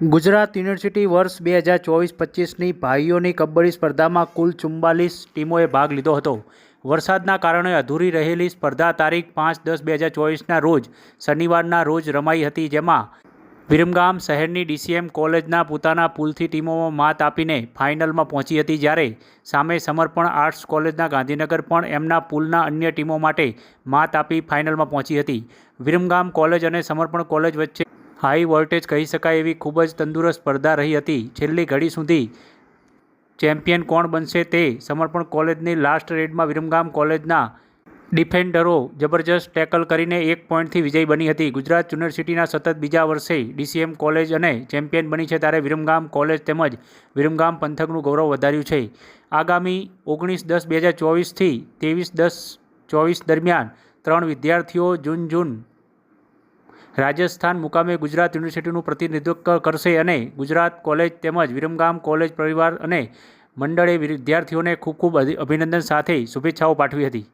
Gujarat university વર્ષ બે હજાર ચોવીસ પચીસની ભાઈઓની કબડ્ડી સ્પર્ધામાં કુલ ચુમ્બાલીસ ટીમોએ ભાગ લીધો હતો. વરસાદના કારણે અધૂરી રહેલી સ્પર્ધા તારીખ પાંચ દસ બે હજાર ચોવીસના રોજ શનિવારના રોજ રમાઈ હતી, જેમાં વિરમગામ શહેરની ડીસીએમ કોલેજના પોતાના પુલથી ટીમોમાં માત આપીને ફાઇનલમાં પહોંચી હતી, જ્યારે સામે સમર્પણ આર્ટ્સ કોલેજના ગાંધીનગર પણ એમના પુલના અન્ય ટીમો માટે માત આપી ફાઇનલમાં પહોંચી હતી. વિરમગામ કોલેજ અને સમર્પણ કોલેજ વચ્ચે હાઈ વોલ્ટેજ કહી શકાય એવી ખૂબ જ તંદુરસ્ત સ્પર્ધા રહી હતી. છેલ્લી ઘડી સુધી ચેમ્પિયન કોણ બનશે તે સમર્પણ કોલેજની લાસ્ટ રેડમાં વિરમગામ કોલેજના ડિફેન્ડરો જબરજસ્ત ટેકલ કરીને એક પોઈન્ટથી વિજય બની હતી. ગુજરાત યુનિવર્સિટીના સતત બીજા વર્ષે ડીસીએમ કોલેજ અને ચેમ્પિયન બની છે ત્યારે વિરમગામ કોલેજ તેમજ વિરમગામ પંથકનું ગૌરવ વધાર્યું છે. આગામી ઓગણીસ દસ બે હજાર ચોવીસથી ત્રેવીસ દસ ચોવીસ દરમિયાન ત્રણ વિદ્યાર્થીઓ જૂન જૂન રાજસ્થાન મુકામે ગુજરાત યુનિવર્સિટીનું પ્રતિનિધિત્વ કરશે અને ગુજરાત કોલેજ તેમજ વિરમગામ કોલેજ પરિવાર અને મંડળે વિદ્યાર્થીઓને ખૂબ ખૂબ અભિનંદન સાથે શુભેચ્છાઓ પાઠવી હતી.